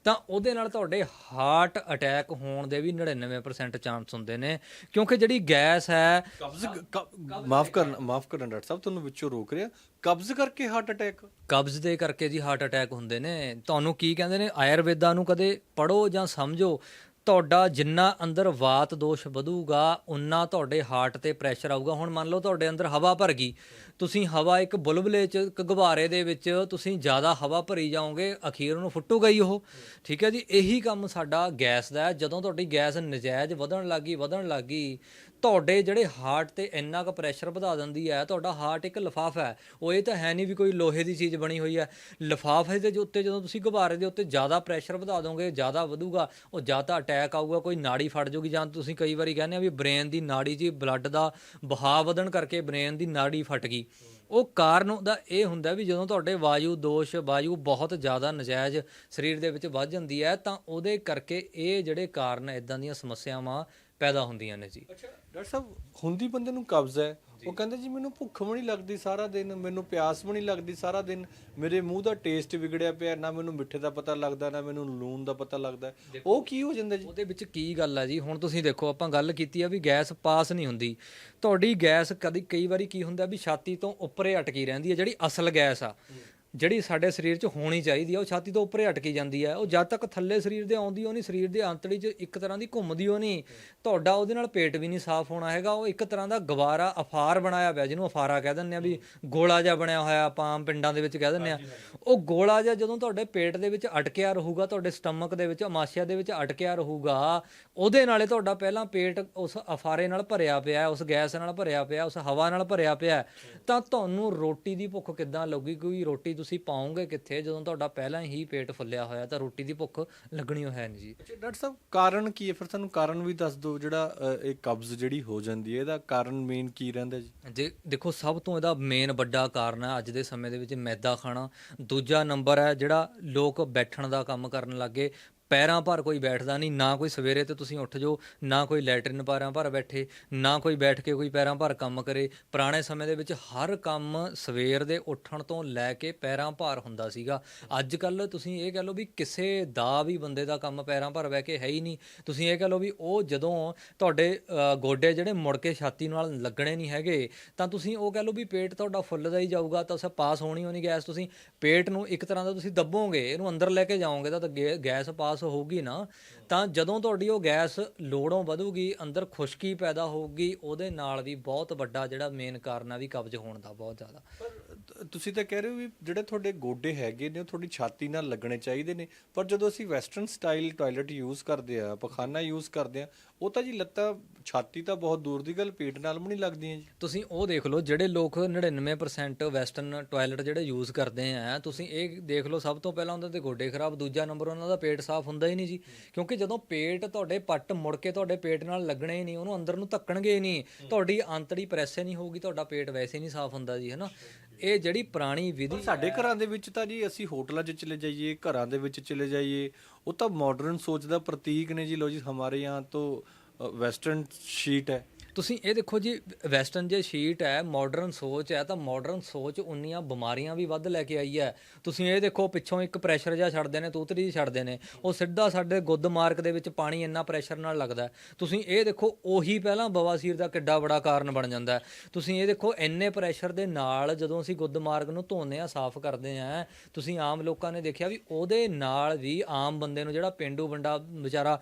ਤਾਂ ਉਹਦੇ ਨਾਲ ਤੁਹਾਡੇ ਹਾਰਟ ਅਟੈਕ ਹੋਣ ਦੇ ਵੀ 99% ਚਾਂਸ ਹੁੰਦੇ ਨੇ ਕਿਉਂਕਿ ਜਿਹੜੀ ਗੈਸ ਹੈ ਮਾਫ ਕਰਨਾ ਮਾਫ ਕਰਨਾ ਡਾਕਟਰ ਸਾਹਿਬ ਤੁਹਾਨੂੰ ਵਿੱਚੋਂ ਰੋਕ ਰਿਹਾ। ਕਬਜ਼ ਕਰਕੇ ਹਾਰਟ ਅਟੈਕ ਕਬਜ਼ ਦੇ ਕਰਕੇ ਜੀ ਹਾਰਟ ਅਟੈਕ ਹੁੰਦੇ ਨੇ। ਤੁਹਾਨੂੰ ਕੀ ਕਹਿੰਦੇ ਨੇ? ਆਯੁਰਵੇਦਾ ਨੂੰ ਕਦੇ ਪੜੋ ਜਾਂ ਸਮਝੋ। ਤੁਹਾਡਾ ਜਿੰਨਾ ਅੰਦਰ ਵਾਤ ਦੋਸ਼ ਵਧੂਗਾ, ਉਨਾ ਤੁਹਾਡੇ ਹਾਰਟ ਤੇ ਪ੍ਰੈਸ਼ਰ ਆਊਗਾ। ਹੁਣ ਮੰਨ ਲਓ ਤੁਹਾਡੇ ਅੰਦਰ ਹਵਾ ਭਰ ਗਈ। ਤੁਸੀਂ ਹਵਾ ਇੱਕ ਬੁਲਬੁਲੇ ਚ, ਇੱਕ ਗੁਬਾਰੇ ਦੇ ਵਿੱਚ ਤੁਸੀਂ ਜ਼ਿਆਦਾ ਹਵਾ ਭਰੀ ਜਾਓਗੇ, ਅਖੀਰ ਨੂੰ ਫੁੱਟੂਗਾ ਹੀ ਉਹ। ਠੀਕ ਹੈ ਜੀ? ਇਹੀ ਕੰਮ ਸਾਡਾ ਗੈਸ ਦਾ ਹੈ। ਜਦੋਂ ਤੁਹਾਡੀ ਗੈਸ ਨਜਾਇਜ਼ ਵਧਣ ਲੱਗੀ ਵਧਣ ਲੱਗੀ ਤੁਹਾਡੇ ਜਿਹੜੇ ਹਾਰਟ ਤੇ ਇੰਨਾ ਕੁ ਪ੍ਰੈਸ਼ਰ ਵਧਾ ਦਿੰਦੀ ਹੈ, ਤੁਹਾਡਾ ਹਾਰਟ ਇੱਕ ਲਿਫਾਫਾ ਹੈ। ਉਹ ਇਹ ਤਾਂ ਹੈ ਨਹੀਂ ਵੀ ਕੋਈ ਲੋਹੇ ਦੀ ਚੀਜ਼ ਬਣੀ ਹੋਈ ਹੈ। ਲਿਫਾਫੇ ਦੇ ਉੱਤੇ ਜਦੋਂ ਤੁਸੀਂ ਗੁਬਾਰੇ ਦੇ ਉੱਤੇ ਜ਼ਿਆਦਾ ਪ੍ਰੈਸ਼ਰ ਵਧਾ ਦੋਗੇ, ਜ਼ਿਆਦਾ ਵਧੂਗਾ, ਉਹ ਜਾਂ ਤਾਂ ਅਟੈਕ ਆਊਗਾ, ਕੋਈ ਨਾੜੀ ਫਟ ਜਾਊਗੀ ਜਾਂ ਤੁਸੀਂ ਕਈ ਵਾਰੀ ਕਹਿੰਦੇ ਆ ਵੀ ਬ੍ਰੇਨ ਦੀ ਨਾੜੀ 'ਚ ਬਲੱਡ ਦਾ ਬਹਾਅ ਵਧਣ ਕਰਕੇ ਬ੍ਰੇਨ ਦੀ ਨਾੜੀ ਫਟ ਗਈ। ਉਹ ਕਾਰਨ ਉਹਦਾ ਇਹ ਹੁੰਦਾ ਵੀ ਜਦੋਂ ਤੁਹਾਡੇ ਵਾਯੂ ਦੋਸ਼, ਵਾਯੂ ਬਹੁਤ ਜ਼ਿਆਦਾ ਨਜਾਇਜ਼ ਸਰੀਰ ਦੇ ਵਿੱਚ ਵੱਧ ਜਾਂਦੀ ਹੈ, ਤਾਂ ਉਹਦੇ ਕਰਕੇ ਇਹ ਜਿਹੜੇ ਕਾਰਨ ਇਦਾਂ ਦੀਆਂ ਸਮੱਸਿਆਵਾਂ ਪੈਦਾ ਹੁੰਦੀਆਂ ਨੇ ਜੀ। ਅੱਛਾ ਡਾਕਟਰ ਸਾਹਿਬ ਹੁੰਦੀ ਬੰਦੇ ਨੂੰ ਕਬਜ਼ ਹੈ। ਉਹ ਕਹਿੰਦੇ ਜੀ ਮੈਨੂੰ ਭੁੱਖ ਵੀ ਨਹੀਂ ਲੱਗਦੀ ਸਾਰਾ ਦਿਨ ਮੈਨੂੰ ਪਿਆਸ ਵੀ ਨਹੀਂ ਲੱਗਦੀ ਸਾਰਾ ਦਿਨ। ਮੇਰੇ ਮੂੰਹ ਦਾ ਟੇਸਟ ਵਿਗੜਿਆ ਪਿਆ ਨਾ ਮੈਨੂੰ ਮਿੱਠੇ ਦਾ ਪਤਾ ਲੱਗਦਾ ਨਾ ਮੈਨੂੰ ਲੂਣ ਦਾ ਪਤਾ ਲੱਗਦਾ। ਉਹ ਕੀ ਹੋ ਜਾਂਦਾ ਜੀ? ਉਹਦੇ ਵਿੱਚ ਕੀ ਗੱਲ ਹੈ ਜੀ? ਹੁਣ ਤੁਸੀਂ ਦੇਖੋ ਆਪਾਂ ਗੱਲ ਕੀਤੀ ਆ ਵੀ ਗੈਸ ਪਾਸ ਨਹੀਂ ਹੁੰਦੀ। ਤੁਹਾਡੀ ਗੈਸ ਕਦੀ ਕਈ ਵਾਰੀ ਕੀ ਹੁੰਦਾ ਵੀ ਛਾਤੀ ਤੋਂ ਉੱਪਰੇ ਅਟਕੀ ਰਹਿੰਦੀ ਹੈ ਜਿਹੜੀ ਅਸਲ ਗੈਸ ਆ। ਜਿਹੜੀ ਸਾਡੇ ਸਰੀਰ 'ਚ ਹੋਣੀ ਚਾਹੀਦੀ ਆ, ਉਹ ਛਾਤੀ ਤੋਂ ਉੱਪਰੇ ਅਟਕੀ ਜਾਂਦੀ ਹੈ ਉਹ ਜਦ ਤੱਕ ਥੱਲੇ ਸਰੀਰ ਦੇ ਆਉਂਦੀ, ਉਹ ਨਹੀਂ। ਸਰੀਰ ਦੇ ਅੰਤੜੀ 'ਚ ਇੱਕ ਤਰ੍ਹਾਂ ਦੀ ਘੁੰਮਦੀ ਉਹ ਨਹੀਂ। ਤੁਹਾਡਾ ਉਹਦੇ ਨਾਲ ਪੇਟ ਵੀ ਨਹੀਂ ਸਾਫ਼ ਹੋਣਾ ਹੈਗਾ। ਉਹ ਇੱਕ ਤਰ੍ਹਾਂ ਦਾ ਗਵਾਰਾ ਅਫਾਰ ਬਣਾਇਆ ਪਿਆ ਜਿਹਨੂੰ ਅਫਾਰਾ ਕਹਿ ਦਿੰਦੇ ਆ ਵੀ ਗੋਲਾ ਜਿਹਾ ਬਣਿਆ ਹੋਇਆ, ਆਪਾਂ ਆਮ ਪਿੰਡਾਂ ਦੇ ਵਿੱਚ ਕਹਿ ਦਿੰਦੇ ਆ। ਉਹ ਗੋਲਾ ਜਿਹਾ ਜਦੋਂ ਤੁਹਾਡੇ ਪੇਟ ਦੇ ਵਿੱਚ ਅਟਕਿਆ ਰਹੂਗਾ, ਤੁਹਾਡੇ ਸਟਮਕ ਦੇ ਵਿੱਚ ਅਮਾਸ਼ਯਾ ਦੇ ਵਿੱਚ ਅਟਕਿਆ ਰਹੂਗਾ, ਉਹਦੇ ਨਾਲੇ ਤੁਹਾਡਾ ਪਹਿਲਾਂ ਪੇਟ ਉਸ ਅਫਾਰੇ ਨਾਲ ਭਰਿਆ ਪਿਆ, ਉਸ ਗੈਸ ਨਾਲ ਭਰਿਆ ਪਿਆ, ਉਸ ਹਵਾ ਨਾਲ ਭਰਿਆ ਪਿਆ। ਤਾਂ ਤੁਹਾਨੂੰ ਰੋਟੀ ਦੀ ਭੁੱਖ ਕਿੱਦਾਂ ਲੱਗੂਗੀ? ਕੋਈ ਰੋਟੀ ਤੁਸੀਂ ਪਾਓਗੇ ਕਿੱਥੇ? ਜਦੋਂ ਤੁਹਾਡਾ ਪਹਿਲਾਂ ਹੀ ਪੇਟ ਫੁੱਲਿਆ ਹੋਇਆ ਤਾਂ ਰੋਟੀ ਦੀ ਭੁੱਖ ਲੱਗਣੀ ਓ ਹੈ ਨਹੀਂ ਜੀ। ਅੱਛਾ ਡਾਕਟਰ ਸਾਹਿਬ ਕਾਰਨ ਕੀ ਹੈ? ਫਿਰ ਸਾਨੂੰ ਕਾਰਨ ਵੀ ਦੱਸ ਦਿਓ ਜਿਹੜਾ ਇਹ ਕਬਜ਼ ਜਿਹੜੀ ਹੋ ਜਾਂਦੀ ਹੈ ਇਹਦਾ ਕਾਰਨ ਮੇਨ ਕੀ ਰਹਿੰਦਾ ਜੀ? ਜੇ ਦੇਖੋ ਸਭ ਤੋਂ ਇਹਦਾ ਮੇਨ ਵੱਡਾ ਕਾਰਨ ਹੈ ਅੱਜ ਦੇ ਸਮੇਂ ਦੇ ਵਿੱਚ ਮੈਦਾ ਖਾਣਾ। ਦੂਜਾ ਨੰਬਰ ਹੈ ਜਿਹੜਾ ਲੋਕ ਬੈਠਣ ਦਾ ਕੰਮ ਕਰਨ ਲੱਗੇ ਪੈਰਾਂ ਭਰ ਕੋਈ ਬੈਠਦਾ ਨਹੀਂ, ਨਾ ਕੋਈ ਸਵੇਰੇ ਤੇ ਤੁਸੀਂ ਉੱਠ ਜਾਓ, ਨਾ ਕੋਈ ਲੈਟਰਨ ਪੈਰਾਂ ਭਰ ਬੈਠੇ, ਨਾ ਕੋਈ ਬੈਠ ਕੇ ਕੋਈ ਪੈਰਾਂ ਭਰ ਕੰਮ ਕਰੇ। ਪੁਰਾਣੇ ਸਮੇਂ ਦੇ ਵਿੱਚ ਹਰ ਕੰਮ ਸਵੇਰ ਦੇ ਉੱਠਣ ਤੋਂ ਲੈ ਕੇ ਪੈਰਾਂ ਭਾਰ ਹੁੰਦਾ ਸੀਗਾ। ਅੱਜ ਕੱਲ ਤੁਸੀਂ ਇਹ ਕਹ ਲਓ ਵੀ ਕਿਸੇ ਦਾ ਵੀ ਬੰਦੇ ਦਾ ਕੰਮ ਪੈਰਾਂ ਭਰ ਬਹਿ ਕੇ ਹੈ ਹੀ ਨਹੀਂ। ਤੁਸੀਂ ਇਹ ਕਹ ਲਓ ਵੀ ਉਹ ਜਦੋਂ ਤੁਹਾਡੇ ਗੋਡੇ ਜਿਹੜੇ ਮੁੜ ਕੇ ਛਾਤੀ ਨਾਲ ਲੱਗਣੇ ਨਹੀਂ ਹੈਗੇ, ਤਾਂ ਤੁਸੀਂ ਉਹ ਕਹ ਲਓ ਵੀ ਪੇਟ ਤੁਹਾਡਾ ਫੁੱਲਦਾ ਹੀ ਜਾਊਗਾ, ਤਾਂ ਸ ਪਾਸ ਹੋਣੀ ਹੋਣੀ ਗੈਸ ਤੁਸੀਂ। ਪੇਟ ਨੂੰ ਇੱਕ ਤਰ੍ਹਾਂ ਦਾ ਤੁਸੀਂ ਦੱਬੋਗੇ, ਇਹਨੂੰ ਅੰਦਰ ਲੈ ਕੇ ਜਾਓਗੇ, ਤਾਂ ਤਾਂ ਗੇ- ਗੈਸ ਪਾਸ ਹੋਊਗੀ ਨਾ ਤਾਂ ਜਦੋਂ ਤੁਹਾਡੀ ਉਹ ਗੈਸ ਲੋੜੋਂ ਵਧੂਗੀ ਅੰਦਰ ਖੁਸ਼ਕੀ ਪੈਦਾ ਹੋਊਗੀ ਉਹਦੇ ਨਾਲ ਵੀ ਬਹੁਤ ਵੱਡਾ ਜਿਹੜਾ ਮੇਨ ਕਾਰਨ ਆ ਵੀ ਕਬਜ਼ ਹੋਣ ਦਾ ਬਹੁਤ ਜ਼ਿਆਦਾ। ਤੁਸੀਂ ਤਾਂ ਕਹਿ ਰਹੇ ਹੋ ਵੀ ਜਿਹੜੇ ਤੁਹਾਡੇ ਗੋਡੇ ਹੈਗੇ ਨੇ ਉਹ ਤੁਹਾਡੀ ਛਾਤੀ ਨਾਲ ਲੱਗਣੇ ਚਾਹੀਦੇ ਨੇ। ਪਰ ਜਦੋਂ ਅਸੀਂ ਵੈਸਟਰਨ ਸਟਾਈਲ ਟਾਇਲਟ ਯੂਜ਼ ਕਰਦੇ ਆ ਪਖਾਨਾ ਯੂਜ਼ ਕਰਦੇ ਆ ਉਹ ਤਾਂ ਜੀ ਲੱਤਾਂ ਛਾਤੀ ਤਾਂ ਬਹੁਤ ਦੂਰ ਦੀ ਗੱਲ ਪੇਟ ਨਾਲ ਵੀ ਨਹੀਂ ਲੱਗਦੀਆਂ ਜੀ। ਤੁਸੀਂ ਉਹ ਦੇਖ ਲਓ ਜਿਹੜੇ ਲੋਕ 99% ਵੈਸਟਰਨ ਟਾਇਲਟ ਜਿਹੜੇ ਯੂਜ਼ ਕਰਦੇ ਆ ਤੁਸੀਂ ਇਹ ਦੇਖ ਲਓ ਸਭ ਤੋਂ ਪਹਿਲਾਂ ਉਹਨਾਂ ਦੇ ਗੋਡੇ ਖਰਾਬ ਦੂਜਾ ਨੰਬਰ ਉਹਨਾਂ ਦਾ ਪੇਟ ਸਾਫ਼ ਹੁੰਦਾ ਹੀ ਨਹੀਂ ਜੀ। ਕਿਉਂਕਿ ਕਿ ਜਦੋਂ ਪੇਟ ਤੁਹਾਡੇ ਪੱਟ ਮੁੜ ਕੇ ਤੁਹਾਡੇ ਪੇਟ ਨਾਲ ਲੱਗਣੇ ਨਹੀਂ ਉਹਨੂੰ ਅੰਦਰ ਨੂੰ ਧੱਕਣਗੇ ਨਹੀਂ ਤੁਹਾਡੀ ਆਂਤੜੀ ਪ੍ਰੈਸ ਨਹੀਂ ਹੋਊਗੀ ਤੁਹਾਡਾ ਪੇਟ ਵੈਸੇ ਨਹੀਂ ਸਾਫ਼ ਹੁੰਦਾ ਜੀ ਹਨਾ? ਇਹ ਜਿਹੜੀ ਪੁਰਾਣੀ ਵਿਧੀ ਸਾਡੇ ਘਰਾਂ ਦੇ ਵਿੱਚ ਤਾਂ ਜੀ ਅਸੀਂ ਹੋਟਲਾਂ 'ਚ ਚਲੇ ਜਾਈਏ ਘਰਾਂ ਦੇ ਵਿੱਚ ਚਲੇ ਜਾਈਏ ਉਹ ਤਾਂ ਮਾਡਰਨ ਸੋਚ ਦਾ ਪ੍ਰਤੀਕ ਨੇ ਜੀ ਲੋ ਜੀ ਹਮਾਰੇ ਯਹਾਂ ਤੋਂ ਵੈਸਟਰਨ ਸ਼ੀਟ ਹੈ। ਤੁਸੀਂ ਇਹ ਦੇਖੋ ਜੀ, ਵੈਸਟਰਨ ਜੇ ਸ਼ੀਟ ਹੈ ਮਾਡਰਨ ਸੋਚ ਹੈ, ਤਾਂ ਮਾਡਰਨ ਸੋਚ ਉਨੀਆਂ ਬਿਮਾਰੀਆਂ ਵੀ ਵੱਧ ਲੈ ਕੇ ਆਈ ਹੈ। ਤੁਸੀਂ ਇਹ ਦੇਖੋ, ਪਿੱਛੋਂ ਇੱਕ ਪ੍ਰੈਸ਼ਰ ਜਿਹਾ ਛੱਡਦੇ ਨੇ ਤੂਤਰੀ ਜਿਹੀ ਛੱਡਦੇ ਨੇ। ਉਹ ਸਿੱਧਾ ਸਾਡੇ ਗੁੱਦ ਮਾਰਕ ਦੇ ਵਿੱਚ ਪਾਣੀ ਇੰਨਾ ਪ੍ਰੈਸ਼ਰ ਨਾਲ ਲੱਗਦਾ ਤੁਸੀਂ ਇਹ ਦੇਖੋ, ਉਹੀ ਪਹਿਲਾਂ ਬਵਾਸੀਰ ਦਾ ਕਿੱਡਾ ਬੜਾ ਕਾਰਨ ਬਣ ਜਾਂਦਾ ਤੁਸੀਂ ਇਹ ਦੇਖੋ, ਇੰਨੇ ਪ੍ਰੈਸ਼ਰ ਦੇ ਨਾਲ ਜਦੋਂ ਅਸੀਂ ਗੁੱਦ ਮਾਰਗ ਨੂੰ ਧੋਨੇ ਆ, ਸਾਫ਼ ਕਰਦੇ ਆ, ਤੁਸੀਂ ਆਮ ਲੋਕਾਂ ਨੇ ਦੇਖਿਆ ਵੀ ਉਹਦੇ ਨਾਲ ਵੀ ਆਮ ਬੰਦੇ ਨੂੰ ਜਿਹੜਾ ਪਿੰਡੂ ਬੰਦਾ ਵਿਚਾਰਾ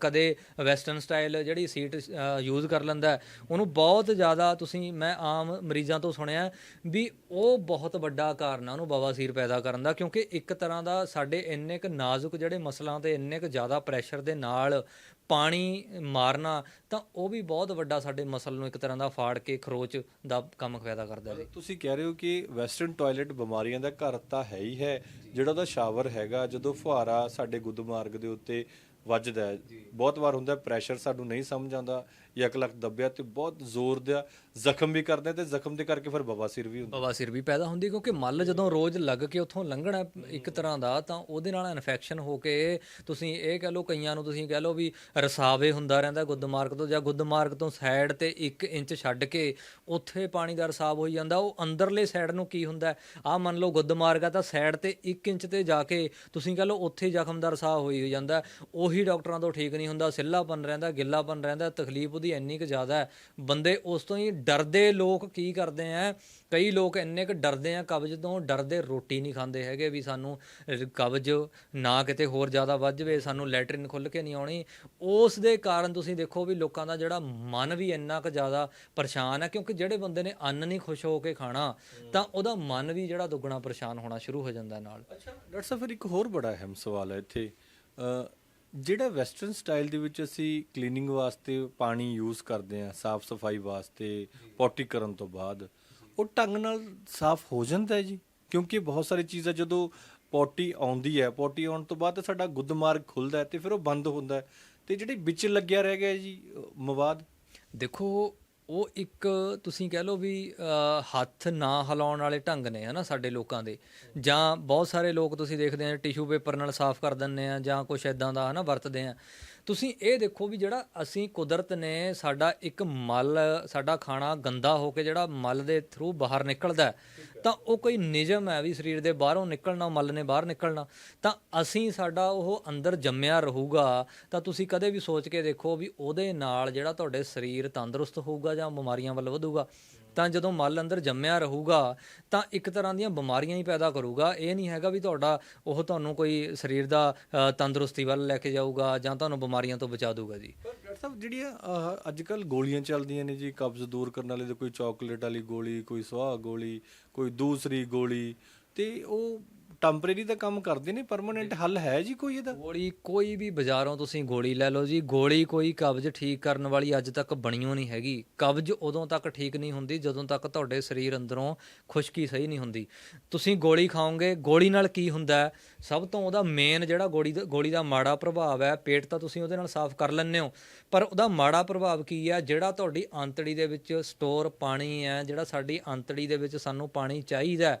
ਕਦੇ ਵੈਸਟਰਨ ਸਟਾਈਲ ਜਿਹੜੀ ਸੀਟ ਯੂਜ਼ ਕਰ ਲੈਂਦਾ ਹੈ, ਉਹਨੂੰ ਬਹੁਤ ਜ਼ਿਆਦਾ ਤੁਸੀਂ ਮੈਂ ਆਮ ਮਰੀਜ਼ਾਂ ਤੋਂ ਸੁਣਿਆ ਵੀ ਉਹ ਬਹੁਤ ਵੱਡਾ ਕਾਰਨ ਆ ਉਹਨੂੰ ਬਵਾਸੀਰ ਪੈਦਾ ਕਰਨ ਦਾ ਕਿਉਂਕਿ ਇੱਕ ਤਰ੍ਹਾਂ ਦਾ ਸਾਡੇ ਇੰਨੇ ਕੁ ਨਾਜ਼ੁਕ ਜਿਹੜੇ ਮਸਲਾਂ ਤੇ ਇੰਨੇ ਕੁ ਜ਼ਿਆਦਾ ਪ੍ਰੈਸ਼ਰ ਦੇ ਨਾਲ ਪਾਣੀ ਮਾਰਨਾ ਤਾਂ ਉਹ ਵੀ ਬਹੁਤ ਵੱਡਾ ਸਾਡੇ ਮਸਲ ਨੂੰ ਇੱਕ ਤਰ੍ਹਾਂ ਦਾ ਫਾੜ ਕੇ ਖਰੋਚ ਦਾ ਕੰਮ ਪੈਦਾ ਕਰਦਾ ਜੀ ਤੁਸੀਂ ਕਹਿ ਰਹੇ ਹੋ ਕਿ ਵੈਸਟਰਨ ਟਾਇਲਟ ਬਿਮਾਰੀਆਂ ਦਾ ਘਰ ਤਾਂ ਹੈ ਹੀ ਹੈ ਜਿਹੜਾ ਉਹਦਾ ਸ਼ਾਵਰ ਹੈਗਾ ਜਦੋਂ ਫੁਹਾਰਾ ਸਾਡੇ ਗੁੱਦ ਮਾਰਗ ਦੇ ਉੱਤੇ ਵੱਜਦਾ ਹੈ। ਬਹੁਤ ਵਾਰ ਹੁੰਦਾ ਪ੍ਰੈਸ਼ਰ ਸਾਨੂੰ ਨਹੀਂ ਸਮਝ ਆਉਂਦਾ ਜਾਂ ਇੱਕ ਲੱਖ ਦੱਬਿਆ ਤੇ ਬਹੁਤ ਜ਼ੋਰ ਦਾ ਜ਼ਖਮ ਵੀ ਕਰਦੇ ਤੇ ਜ਼ਖਮ ਦੇ ਕਰਕੇ ਫਿਰ ਬਵਾਸੀਰ ਵੀ ਹੁੰਦਾ। ਬਵਾਸੀਰ ਵੀ ਪੈਦਾ ਹੁੰਦੀ ਕਿਉਂਕਿ ਮੱਲ ਜਦੋਂ ਰੋਜ਼ ਲੱਗ ਕੇ ਉੱਥੋਂ ਲੰਘਣਾ ਇੱਕ ਤਰ੍ਹਾਂ ਦਾ ਤਾਂ ਉਹਦੇ ਨਾਲ ਇਨਫੈਕਸ਼ਨ ਹੋ ਕੇ ਤੁਸੀਂ ਇਹ ਕਹਿ ਲਓ ਕਈਆਂ ਨੂੰ ਤੁਸੀਂ ਕਹਿ ਲਓ ਵੀ ਰਸਾਵੇ ਹੁੰਦਾ ਰਹਿੰਦਾ ਗੁੱਦਮਾਰਗ ਤੋਂ ਜਾਂ ਗੁੱਦਮਾਰਗ ਤੋਂ ਸਾਈਡ ਤੇ 1 ਇੰਚ ਛੱਡ ਕੇ ਉੱਥੇ ਪਾਣੀ ਦਾ ਰਸਾਵ ਹੋਈ ਜਾਂਦਾ। ਉਹ ਅੰਦਰਲੇ ਸਾਈਡ ਨੂੰ ਕੀ ਹੁੰਦਾ? ਆ ਮੰਨ ਲਓ ਗੁੱਦਮਾਰਗ ਆ ਤਾਂ ਸਾਈਡ ਤੇ 1 ਇੰਚ ਤੇ ਜਾ ਕੇ ਤੁਸੀਂ ਕਹਿ ਲਓ ਉੱਥੇ ਜ਼ਖਮ ਦਾ ਰਸਾਵ ਹੋਈ ਜਾਂਦਾ। ਉਹੀ ਡਾਕਟਰਾਂ ਤੋਂ ਠੀਕ ਨਹੀਂ ਹੁੰਦਾ, ਸਿੱਲਾਪਨ ਰਹਿੰਦਾ, ਗਿੱਲਾਪਨ ਰਹਿੰਦਾ, ਤਕਲੀਫ ਉਹਦੀ ਇੰਨੀ ਕੁ ਜ਼ਿਆਦਾ ਹੈ। ਬੰਦੇ ਉਸ ਤੋਂ ਹੀ ਡਰਦੇ ਲੋਕ ਕੀ ਕਰਦੇ ਆ? ਕਈ ਲੋਕ ਇੰਨੇ ਕੁ ਡਰਦੇ ਆ ਕਬਜ਼ ਤੋਂ ਡਰਦੇ ਰੋਟੀ ਨਹੀਂ ਖਾਂਦੇ ਹੈਗੇ ਵੀ ਸਾਨੂੰ ਕਬਜ਼ ਨਾ ਕਿਤੇ ਹੋਰ ਜ਼ਿਆਦਾ ਵੱਧ ਜਾਵੇ ਸਾਨੂੰ ਲੈਟਰਿਨ ਖੁੱਲ ਕੇ ਨਹੀਂ ਆਉਣੀ। ਉਸ ਦੇ ਕਾਰਨ ਤੁਸੀਂ ਦੇਖੋ ਵੀ ਲੋਕਾਂ ਦਾ ਜਿਹੜਾ ਮਨ ਵੀ ਇੰਨਾ ਕੁ ਜ਼ਿਆਦਾ ਪਰੇਸ਼ਾਨ ਹੈ ਕਿਉਂਕਿ ਜਿਹੜੇ ਬੰਦੇ ਨੇ ਅੰਨ ਨਹੀਂ ਖੁਸ਼ ਹੋ ਕੇ ਖਾਣਾ ਤਾਂ ਉਹਦਾ ਮਨ ਵੀ ਜਿਹੜਾ ਦੁੱਗਣਾ ਪਰੇਸ਼ਾਨ ਹੋਣਾ ਸ਼ੁਰੂ ਹੋ ਜਾਂਦਾ ਨਾਲ। ਅੱਛਾ ਡਾਕਟਰ ਸਾਹਿਬ ਫਿਰ ਇੱਕ ਹੋਰ ਬੜਾ ਅਹਿਮ ਸਵਾਲ ਹੈ ਇੱਥੇ। ਅ, ਜਿਹੜਾ ਵੈਸਟਰਨ ਸਟਾਈਲ ਦੇ ਵਿੱਚ ਅਸੀਂ ਕਲੀਨਿੰਗ ਵਾਸਤੇ ਪਾਣੀ ਯੂਜ਼ ਕਰਦੇ ਹਾਂ, ਸਾਫ਼ ਸਫ਼ਾਈ ਵਾਸਤੇ, ਪੋਟੀ ਕਰਨ ਤੋਂ ਬਾਅਦ, ਉਹ ਢੰਗ ਨਾਲ ਸਾਫ਼ ਹੋ ਜਾਂਦਾ ਹੈ ਜੀ। ਕਿਉਂਕਿ ਬਹੁਤ ਸਾਰੀ ਚੀਜ਼ਾਂ ਜਦੋਂ ਪੋਟੀ ਆਉਂਦੀ ਹੈ, ਪੋਟੀ ਆਉਣ ਤੋਂ ਬਾਅਦ ਸਾਡਾ ਗੁੱਦਮਾਰਗ ਖੁੱਲਦਾ ਹੈ ਤੇ ਫਿਰ ਉਹ ਬੰਦ ਹੁੰਦਾ ਹੈ। ਤੇ ਜਿਹੜੀ ਵਿੱਚ ਲੱਗਿਆ ਰਹਿ ਗਿਆ ਜੀ ਮਵਾਦ। ਦੇਖੋ ਉਹ ਇੱਕ ਤੁਸੀਂ ਕਹਿ ਲਓ ਵੀ ਹੱਥ ਨਾ ਹਿਲਾਉਣ ਵਾਲੇ ਢੰਗ ਨੇ, ਹਨਾ, ਸਾਡੇ ਲੋਕਾਂ ਦੇ। ਜਾਂ ਬਹੁਤ ਸਾਰੇ ਲੋਕ ਤੁਸੀਂ ਦੇਖਦੇ ਆ, ਟਿਸ਼ੂ ਪੇਪਰ ਨਾਲ ਸਾਫ਼ ਕਰ ਦਿੰਦੇ ਆ ਜਾਂ ਕੁਝ ਐਦਾਂ ਦਾ, ਹਨਾ, ਵਰਤਦੇ ਆ। ਤੁਸੀਂ ਇਹ ਦੇਖੋ ਵੀ ਜਿਹੜਾ ਅਸੀਂ ਕੁਦਰਤ ਨੇ ਸਾਡਾ ਇੱਕ ਮਲ, ਸਾਡਾ ਖਾਣਾ ਗੰਦਾ ਹੋ ਕੇ ਜਿਹੜਾ ਮਲ ਦੇ ਥਰੂ ਬਾਹਰ ਨਿਕਲਦਾ ਤਾਂ ਉਹ ਕੋਈ ਨਿਯਮ ਹੈ ਵੀ ਸਰੀਰ ਦੇ ਬਾਹਰੋਂ ਨਿਕਲਣਾ, ਮਲ ਨੇ ਬਾਹਰ ਨਿਕਲਣਾ। ਤਾਂ ਅਸੀਂ ਸਾਡਾ ਉਹ ਅੰਦਰ ਜੰਮਿਆ ਰਹੂਗਾ, ਤਾਂ ਤੁਸੀਂ ਕਦੇ ਵੀ ਸੋਚ ਕੇ ਦੇਖੋ ਵੀ ਉਹਦੇ ਨਾਲ ਜਿਹੜਾ ਤੁਹਾਡੇ ਸਰੀਰ ਤੰਦਰੁਸਤ ਹੋਊਗਾ ਜਾਂ ਬਿਮਾਰੀਆਂ ਵੱਲ ਵਧੂਗਾ। ਤਾਂ ਜਦੋਂ ਮਲ ਅੰਦਰ ਜੰਮਿਆ ਰਹੂਗਾ, ਤਾਂ ਇੱਕ ਤਰ੍ਹਾਂ ਦੀਆਂ ਬਿਮਾਰੀਆਂ ਹੀ ਪੈਦਾ ਕਰੂਗਾ। ਇਹ ਨਹੀਂ ਹੈਗਾ ਵੀ ਤੁਹਾਡਾ ਉਹ ਤੁਹਾਨੂੰ ਕੋਈ ਸਰੀਰ ਦਾ ਤੰਦਰੁਸਤੀ ਵੱਲ ਲੈ ਕੇ ਜਾਊਗਾ ਜਾਂ ਤੁਹਾਨੂੰ ਬਿਮਾਰੀਆਂ ਤੋਂ ਬਚਾ ਦੂਗਾ ਜੀ। ਡਾਕਟਰ ਸਾਹਿਬ, ਜਿਹੜੀਆਂ ਅੱਜ ਕੱਲ ਗੋਲੀਆਂ ਚੱਲਦੀਆਂ ਨੇ ਜੀ, ਕਬਜ਼ ਦੂਰ ਕਰਨ ਵਾਲੇ ਦੇ ਕੋਈ ਚਾਕਲੇਟ ਵਾਲੀ ਗੋਲੀ, ਕੋਈ ਸੁਆਹ ਗੋਲੀ, ਕੋਈ ਦੂਸਰੀ ਗੋਲੀ, ਤੇ ਉਹ ਟੈਂਪਰੇਰੀ ਦਾ ਕੰਮ ਕਰਦੇ ਨੇ ਪਰਮਾਨੈਂਟ ਹੱਲ ਹੈ ਜੀ ਕੋਈ ਇਹਦਾ? ਗੋਲੀ ਕੋਈ ਵੀ ਬਾਜ਼ਾਰੋਂ ਤੁਸੀਂ ਗੋਲੀ ਲੈ ਲਓ ਜੀ, ਗੋਲੀ ਕੋਈ ਕਬਜ਼ ਠੀਕ ਕਰਨ ਵਾਲੀ ਅੱਜ ਤੱਕ ਬਣੀਓ ਨਹੀਂ ਹੈਗੀ। ਕਬਜ਼ ਉਦੋਂ ਤੱਕ ਠੀਕ ਨਹੀਂ ਹੁੰਦੀ, ਜਦੋਂ ਤੱਕ ਤੁਹਾਡੇ ਸਰੀਰ ਅੰਦਰੋਂ ਖੁਸ਼ਕੀ ਸਹੀ ਨਹੀਂ ਹੁੰਦੀ। ਤੁਸੀਂ ਗੋਲੀ ਖਾਓਗੇ, ਗੋਲੀ ਨਾਲ ਕੀ ਹੁੰਦਾ ਸਭ ਤੋਂ ਉਹਦਾ ਮੇਨ ਜਿਹੜਾ ਗੋਲੀ ਦਾ ਗੋਲੀ ਦਾ ਮਾੜਾ ਪ੍ਰਭਾਵ ਹੈ, ਪੇਟ ਤਾਂ ਤੁਸੀਂ ਉਹਦੇ ਨਾਲ ਸਾਫ਼ ਕਰ ਲੈਂਦੇ ਹੋ। ਪਰ ਉਹਦਾ ਮਾੜਾ ਪ੍ਰਭਾਵ ਕੀ ਹੈ? ਜਿਹੜਾ ਤੁਹਾਡੀ ਆਂਤੜੀ ਦੇ ਵਿੱਚ ਸਟੋਰ ਪਾਣੀ ਹੈ, ਜਿਹੜਾ ਸਾਡੀ ਆਂਤੜੀ ਦੇ ਵਿੱਚ ਸਾਨੂੰ ਪਾਣੀ ਚਾਹੀਦਾ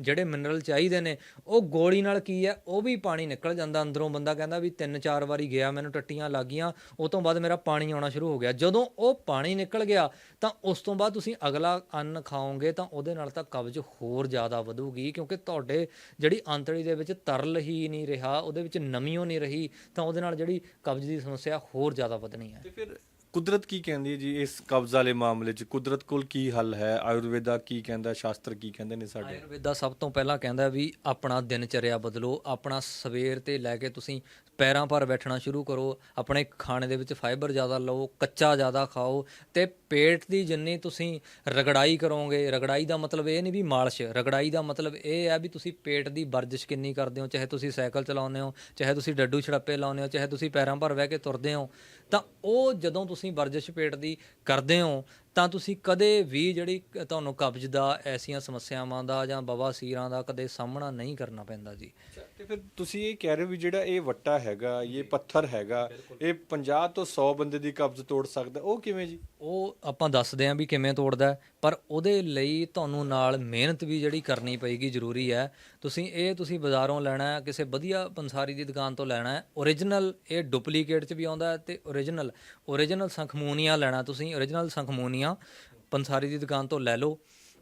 ਜਿਹੜੇ ਮਿਨਰਲ ਚਾਹੀਦੇ ਨੇ, ਉਹ ਗੋਲੀ ਨਾਲ ਕੀ ਹੈ, ਉਹ ਵੀ ਪਾਣੀ ਨਿਕਲ ਜਾਂਦਾ ਅੰਦਰੋਂ। ਬੰਦਾ ਕਹਿੰਦਾ ਵੀ ਤਿੰਨ ਚਾਰ ਵਾਰੀ ਗਿਆ, ਮੈਨੂੰ ਟੱਟੀਆਂ ਲੱਗ ਗਈਆਂ ਉਹ ਤੋਂ ਬਾਅਦ ਮੇਰਾ ਪਾਣੀ ਆਉਣਾ ਸ਼ੁਰੂ ਹੋ ਗਿਆ। ਜਦੋਂ ਉਹ ਪਾਣੀ ਨਿਕਲ ਗਿਆ, ਤਾਂ ਉਸ ਤੋਂ ਬਾਅਦ ਤੁਸੀਂ ਅਗਲਾ ਅੰਨ ਖਾਓਗੇ, ਤਾਂ ਉਹਦੇ ਨਾਲ ਤਾਂ ਕਬਜ਼ ਹੋਰ ਜ਼ਿਆਦਾ ਵਧੂਗੀ, ਕਿਉਂਕਿ ਤੁਹਾਡੇ ਜਿਹੜੀ ਅੰਤੜੀ ਦੇ ਵਿੱਚ ਤਰਲ ਹੀ ਨਹੀਂ ਰਿਹਾ, ਉਹਦੇ ਵਿੱਚ ਨਮੀ ਓ ਨਹੀਂ ਰਹੀ, ਤਾਂ ਉਹਦੇ ਨਾਲ ਜਿਹੜੀ ਕਬਜ਼ ਦੀ ਸਮੱਸਿਆ ਹੋਰ ਜ਼ਿਆਦਾ ਵਧਣੀ ਹੈ। ਤੇ ਫਿਰ ਕੁਦਰਤ ਕੀ ਕਹਿੰਦੀ ਹੈ ਜੀ ਇਸ ਕਬਜ਼ ਵਾਲੇ ਮਾਮਲੇ 'ਚ? ਕੁਦਰਤ ਕੋਲ ਕੀ ਹੱਲ ਹੈ? ਆਯੁਰਵੇਦਾ ਕੀ ਕਹਿੰਦਾ, ਸ਼ਾਸਤਰ ਕੀ ਕਹਿੰਦੇ ਨੇ ਸਾਡੇ? ਆਯੁਰਵੇਦਾ ਸਭ ਤੋਂ ਪਹਿਲਾਂ ਕਹਿੰਦਾ ਵੀ ਆਪਣਾ ਦਿਨਚਰਿਆ ਬਦਲੋ, ਆਪਣਾ ਸਵੇਰ ਤੇ ਲੈ ਕੇ ਤੁਸੀਂ ਪੈਰਾਂ ਪਰ ਬੈਠਣਾ ਸ਼ੁਰੂ ਕਰੋ, ਆਪਣੇ ਖਾਣੇ ਦੇ ਵਿੱਚ ਫਾਈਬਰ ਜ਼ਿਆਦਾ ਲਓ, ਕੱਚਾ ਜ਼ਿਆਦਾ ਖਾਓ ਤੇ ਪੇਟ ਦੀ ਜਿੰਨੀ ਤੁਸੀਂ ਰਗੜਾਈ ਕਰੋਗੇ, ਰਗੜਾਈ ਦਾ ਮਤਲਬ ਇਹ ਨਹੀਂ ਵੀ ਮਾਲਿਸ਼, ਰਗੜਾਈ ਦਾ ਮਤਲਬ ਇਹ ਹੈ ਵੀ ਤੁਸੀਂ ਪੇਟ ਦੀ ਵਰਜਿਸ਼ ਕਿੰਨੀ ਕਰਦੇ ਹੋ, ਚਾਹੇ ਤੁਸੀਂ ਸਾਈਕਲ ਚਲਾਉਂਦੇ ਹੋ, ਚਾਹੇ ਤੁਸੀਂ ਡੱਡੂ ਛੜੱਪੇ ਲਾਉਂਦੇ ਹੋ, ਚਾਹੇ ਤੁਸੀਂ ਪੈਰਾਂ ਪਰ ਬਹਿ ਕੇ ਤੁਰਦੇ ਹੋ, ਤਾਂ ਉਹ ਜਦੋਂ ਤੁਸੀਂ ਵਰਜਿਸ਼ ਪੇਟ ਦੀ ਕਰਦੇ ਹੋ ਤਾਂ ਤੁਸੀਂ ਕਦੇ ਵੀ ਜਿਹੜੀ ਤੁਹਾਨੂੰ ਕਬਜ਼ ਦਾ ਐਸੀਆਂ ਸਮੱਸਿਆਵਾਂ ਦਾ ਜਾਂ ਬਵਾਸੀਰਾਂ ਦਾ ਕਦੇ ਸਾਹਮਣਾ ਨਹੀਂ ਕਰਨਾ ਪੈਂਦਾ ਜੀ। ਤੇ ਫਿਰ ਤੁਸੀਂ ਇਹ ਕਹਿ ਰਹੇ ਹੋ ਵੀ ਜਿਹੜਾ ਇਹ ਵੱਟਾ ਹੈਗਾ ਇਹ ਪੱਥਰ ਹੈਗਾ ਇਹ 50 ਤੋਂ 100 ਬੰਦੇ ਦੀ ਕਬਜ਼ ਤੋੜ ਸਕਦਾ ਉਹ ਕਿਵੇਂ ਜੀ? ਉਹ ਆਪਾਂ ਦੱਸਦੇ ਆਂ ਵੀ ਕਿਵੇਂ ਤੋੜਦਾ ਹੈ, ਪਰ ਉਹਦੇ ਲਈ ਤੁਹਾਨੂੰ ਨਾਲ ਮਿਹਨਤ ਵੀ ਜਿਹੜੀ ਕਰਨੀ ਪਏਗੀ ਜ਼ਰੂਰੀ ਹੈ। ਤੁਸੀਂ ਇਹ ਤੁਸੀਂ ਬਾਜ਼ਾਰੋਂ ਲੈਣਾ ਹੈ ਕਿਸੇ ਵਧੀਆ ਪੰਸਾਰੀ ਦੀ ਦੁਕਾਨ ਤੋਂ ਲੈਣਾ ਹੈ ਓਰੀਜਨਲ ਇਹ ਡੁਪਲੀਕੇਟ 'ਚ ਵੀ ਆਉਂਦਾ ਹੈ ਤੇ ਓਰੀਜਨਲ ਓਰੀਜਨਲ ਸੰਖਮੂਨੀਆ ਲੈਣਾ ਤੁਸੀਂ ਓਰੀਜਨਲ ਸੰਖਮੂਨੀਆ ਪੰਸਾਰੀ ਦੀ ਦੁਕਾਨ ਤੋਂ ਲੈ ਲਓ।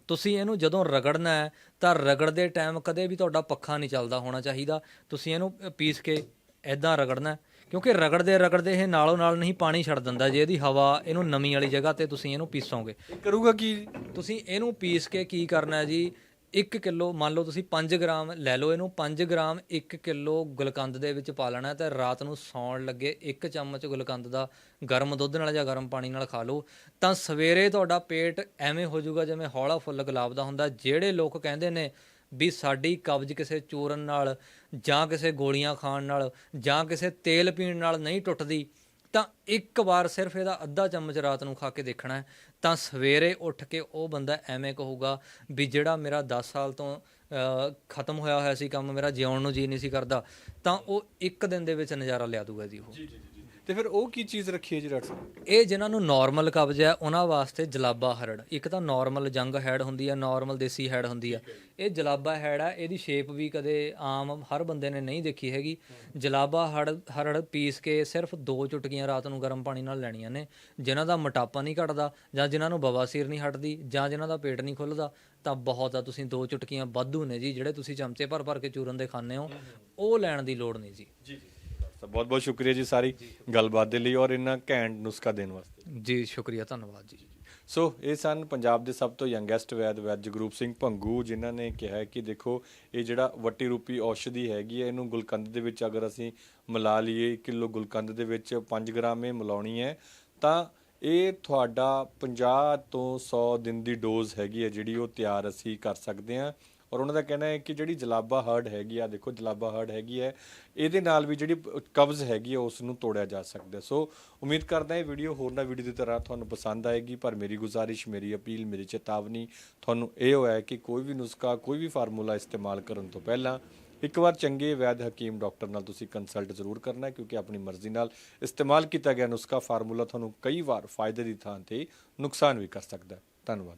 ਤੁਸੀਂ ਇਹਨੂੰ ਜਦੋਂ ਰਗੜਨਾ ਹੈ ਤਾਂ ਰਗੜਦੇ ਟਾਈਮ ਕਦੇ ਵੀ ਤੁਹਾਡਾ ਪੱਖਾ ਨਹੀਂ ਚੱਲਦਾ ਹੋਣਾ ਚਾਹੀਦਾ। ਤੁਸੀਂ ਇਹਨੂੰ ਪੀਸ ਕੇ ਐਦਾਂ ਰਗੜਨਾ। ਕਿਉਂਕਿ ਰਗੜਦੇ ਰਗੜਦੇ ਇਹ ਨਾਲੋਂ ਨਾਲ ਨਹੀਂ ਪਾਣੀ ਛੱਡ ਦਿੰਦਾ। ਜੇ ਇਹਦੀ ਹਵਾ ਇਹਨੂੰ ਨਮੀ ਵਾਲੀ ਜਗ੍ਹਾ ਤੇ ਤੁਸੀਂ ਇਹਨੂੰ ਪੀਸੋਗੇ। ਕਰੂਗਾ ਕੀ? ਤੁਸੀਂ ਇਹਨੂੰ ਪੀਸ ਕੇ ਕੀ ਕਰਨਾ ਹੈ ਜੀ? 1 ਕਿਲੋ, ਮੰਨ ਲਓ ਤੁਸੀਂ 5 ਗ੍ਰਾਮ ਲੈ ਲਓ ਇਹਨੂੰ 5 ਗ੍ਰਾਮ 1 ਕਿਲੋ ਗੁਲਕੰਦ ਦੇ ਵਿੱਚ ਪਾ ਲੈਣਾ ਤੇ ਰਾਤ ਨੂੰ ਸੌਣ ਲੱਗੇ 1 ਚਮਚ ਗੁਲਕੰਦ ਦਾ ਗਰਮ ਦੁੱਧ ਨਾਲ ਜਾਂ ਗਰਮ ਪਾਣੀ ਨਾਲ ਖਾ ਲਓ। ਤਾਂ ਸਵੇਰੇ ਤੁਹਾਡਾ ਪੇਟ ਐਵੇਂ ਹੋ ਜਾਊਗਾ ਜਿਵੇਂ ਹੌਲਾ ਫੁੱਲ ਗੁਲਾਬ ਦਾ ਹੁੰਦਾ, ਜਿਹੜੇ ਲੋਕ ਕਹਿੰਦੇ ਨੇ ਵੀ ਸਾਡੀ ਕਬਜ਼ ਕਿਸੇ ਚੂਰਨ ਨਾਲ ਜਾਂ ਕਿਸੇ ਗੋਲੀਆਂ ਖਾਣ ਨਾਲ ਜਾਂ ਕਿਸੇ ਤੇਲ ਪੀਣ ਨਾਲ ਨਹੀਂ ਟੁੱਟਦੀ, ਤਾਂ ਇੱਕ ਵਾਰ ਸਿਰਫ ਇਹਦਾ ਅੱਧਾ ਚਮਚ ਰਾਤ ਨੂੰ ਖਾ ਕੇ ਦੇਖਣਾ ਹੈ। ਤਾਂ ਸਵੇਰੇ ਉੱਠ ਕੇ ਉਹ ਬੰਦਾ ਐਵੇਂ ਕਹੂਗਾ ਵੀ ਜਿਹੜਾ ਮੇਰਾ 10 ਸਾਲ ਤੋਂ ਖਤਮ ਹੋਇਆ ਹੋਇਆ ਸੀ ਕੰਮ, ਮੇਰਾ ਜਿਉਣ ਨੂੰ ਜੀ ਨਹੀਂ ਸੀ ਕਰਦਾ, ਤਾਂ ਉਹ ਇੱਕ ਦਿਨ ਦੇ ਵਿੱਚ ਨਜ਼ਾਰਾ ਲਿਆ ਦੂਗਾ ਜੀ ਉਹ। ਤੇ ਫਿਰ ਉਹ ਕੀ ਚੀਜ਼ ਰੱਖੀ ਹੈ ਜੀ ਡਾਕਟਰ ਸਾਹਿਬ? ਇਹ ਜਿਨ੍ਹਾਂ ਨੂੰ ਨਾਰਮਲ ਕਬਜ਼ ਹੈ ਉਹਨਾਂ ਵਾਸਤੇ ਜਲਾਬਾ ਹਰੜ। ਇੱਕ ਤਾਂ ਨਾਰਮਲ ਜੰਗ ਹੈਡ ਹੁੰਦੀ ਹੈ ਨਾਰਮਲ ਦੇਸੀ ਹੈਡ ਹੁੰਦੀ ਹੈ। ਇਹ ਜਲਾਬਾ ਹੈਡ ਹੈ ਇਹਦੀ ਸ਼ੇਪ ਵੀ ਕਦੇ ਆਮ ਹਰ ਬੰਦੇ ਨੇ ਨਹੀਂ ਦੇਖੀ ਹੈਗੀ। ਜਲਾਬਾ ਹੜ ਹਰੜ ਪੀਸ ਕੇ ਸਿਰਫ ਦੋ ਚੁਟਕੀਆਂ ਰਾਤ ਨੂੰ ਗਰਮ ਪਾਣੀ ਨਾਲ ਲੈਣੀਆਂ ਨੇ। ਜਿਨ੍ਹਾਂ ਦਾ ਮੋਟਾਪਾ ਨਹੀਂ ਘਟਦਾ ਜਾਂ ਜਿਨ੍ਹਾਂ ਨੂੰ ਬਵਾਸੀਰ ਨਹੀਂ ਹਟਦੀ ਜਾਂ ਜਿਨ੍ਹਾਂ ਦਾ ਪੇਟ ਨਹੀਂ ਖੁੱਲਦਾ ਤਾਂ ਬਹੁਤ ਆ ਤੁਸੀਂ ਦੋ ਚੁਟਕੀਆਂ ਵਾਧੂ ਨੇ ਜੀ ਜਿਹੜੇ ਤੁਸੀਂ ਚਮਚੇ ਭਰ ਭਰ ਕੇ ਚੂਰਨ ਦੇ ਖਾਂਦੇ ਹੋ। ਉਹ ਲੈਣ ਦੀ ਲੋੜ ਨਹੀਂ ਜੀ ਜੀ। ਜੀ ਬਹੁਤ ਬਹੁਤ ਸ਼ੁਕਰੀਆ ਜੀ ਸਾਰੀ ਗੱਲਬਾਤ ਦੇ ਲਈ ਔਰ ਇੰਨਾ ਘੈਂਟ ਨੁਸਖਾ ਦੇਣ ਵਾਸਤੇ। ਜੀ ਸ਼ੁਕਰੀਆ ਧੰਨਵਾਦ ਜੀ। ਸੋ ਇਹ ਸਨ ਪੰਜਾਬ ਦੇ ਸਭ ਤੋਂ ਯੰਗੈਸਟ ਵੈਦ ਵੈਦ ਜਗਰੂਪ ਸਿੰਘ ਭੰਗੂ ਜਿਨ੍ਹਾਂ ਨੇ ਕਿਹਾ ਕਿ ਦੇਖੋ ਇਹ ਜਿਹੜਾ ਵੱਟੀ ਰੂਪੀ ਔਸ਼ਧੀ ਹੈਗੀ ਹੈ ਇਹਨੂੰ ਗੁਲਕੰਦ ਦੇ ਵਿੱਚ ਅਗਰ ਅਸੀਂ ਮਿਲਾ ਲਈਏ 1 ਕਿਲੋ ਗੁਲਕੰਦ ਦੇ ਵਿੱਚ 5 ਗ੍ਰਾਮ ਇਹ ਮਿਲਾਉਣੀ ਹੈ ਤਾਂ ਇਹ ਤੁਹਾਡਾ 50 ਤੋਂ 100 ਦਿਨ ਦੀ ਡੋਜ਼ ਹੈਗੀ ਹੈ ਜਿਹੜੀ ਉਹ ਤਿਆਰ ਅਸੀਂ ਕਰ ਸਕਦੇ ਹਾਂ। ਔਰ ਉਹਨਾਂ ਦਾ ਕਹਿਣਾ ਹੈ ਕਿ ਜਿਹੜੀ ਜਲਾਬਾ ਹਰਡ ਹੈਗੀ ਆ ਦੇਖੋ ਜਲਾਬਾ ਹਰਡ ਹੈਗੀ ਹੈ, ਇਹਦੇ ਨਾਲ ਵੀ ਜਿਹੜੀ ਕਬਜ਼ ਹੈਗੀ ਆ ਉਸ ਨੂੰ ਤੋੜਿਆ ਜਾ ਸਕਦਾ ਸੋ ਉਮੀਦ ਕਰਦਾ ਇਹ ਵੀਡੀਓ ਹੋਰ ਨਾ ਵੀਡੀਓ ਦੀ ਤਰ੍ਹਾਂ ਤੁਹਾਨੂੰ ਪਸੰਦ ਆਏਗੀ, ਪਰ ਮੇਰੀ ਗੁਜ਼ਾਰਿਸ਼, ਮੇਰੀ ਅਪੀਲ, ਮੇਰੀ ਚੇਤਾਵਨੀ ਤੁਹਾਨੂੰ ਇਹ ਹੋਇਆ ਕਿ ਕੋਈ ਵੀ ਨੁਸਖਾ, ਕੋਈ ਵੀ ਫਾਰਮੂਲਾ ਇਸਤੇਮਾਲ ਕਰਨ ਤੋਂ ਪਹਿਲਾਂ ਇੱਕ ਵਾਰ ਚੰਗੇ ਵੈਦ ਹਕੀਮ ਡਾਕਟਰ ਨਾਲ ਤੁਸੀਂ ਕੰਸਲਟ ਜ਼ਰੂਰ ਕਰਨਾ ਹੈ, ਕਿਉਂਕਿ ਆਪਣੀ ਮਰਜ਼ੀ ਨਾਲ ਇਸਤੇਮਾਲ ਕੀਤਾ ਗਿਆ ਨੁਸਖਾ ਫਾਰਮੂਲਾ ਤੁਹਾਨੂੰ ਕਈ ਵਾਰ ਫਾਇਦੇ ਦੀ ਥਾਂ ਤੇ ਨੁਕਸਾਨ ਵੀ ਕਰ ਸਕਦਾ ਹੈ। ਧੰਨਵਾਦ।